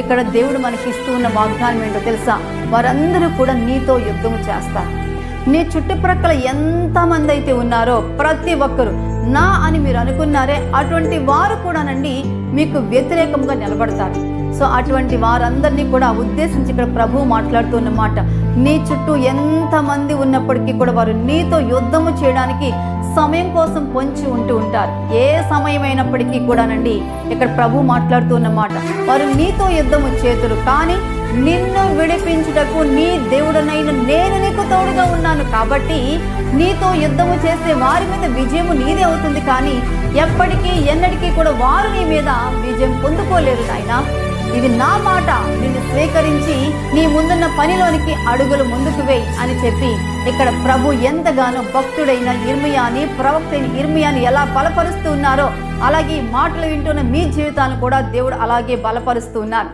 ఇక్కడ దేవుడు మనకి ఇస్తూ ఉన్న వాగ్దానం ఏంటో తెలుసా? వారందరూ కూడా నీతో యుద్ధము చేస్తారు. నీ చుట్టుప్రక్కల ఎంతమంది అయితే ఉన్నారో ప్రతి ఒక్కరు నా అని మీరు అనుకున్నారే అటువంటి వారు కూడానండి మీకు వ్యతిరేకంగా నిలబడతారు. సో అటువంటి వారందరినీ కూడా ఉద్దేశించి ఇక్కడ ప్రభువు మాట్లాడుతున్నమాట నీ చుట్టూ ఎంతమంది ఉన్నప్పటికీ కూడా వారు నీతో యుద్ధము చేయడానికి సమయం కోసం పొంచి ఉంటూ ఉంటారు. ఏ సమయమైనప్పటికీ కూడానండి ఇక్కడ ప్రభు మాట్లాడుతున్నమాట వారు నీతో యుద్ధము చేతురు కానీ నిన్ను విడిపించుటకు నీ దేవుడనైన నేను నీకు తోడుగా ఉన్నాను. కాబట్టి నీతో యుద్ధము చేసే వారి మీద విజయము నీదే అవుతుంది. కానీ ఎప్పటికీ ఎన్నటికీ కూడా వారు నీ మీద విజయం పొందుకోలేరు నాయనా. ఇది నా మాట. నిన్ను స్వీకరించి నీ ముందున్న పనిలోనికి అడుగులు ముందుకు వేయి అని చెప్పి ఇక్కడ ప్రభు ఎంతగానో భక్తుడైన ఇర్మియాని ప్రవక్త అయిన ఇర్మియాని ఎలా బలపరుస్తూ ఉన్నారో అలాగే మాటలు వింటున్న మీ జీవితాలను కూడా దేవుడు అలాగే బలపరుస్తూ ఉన్నారు.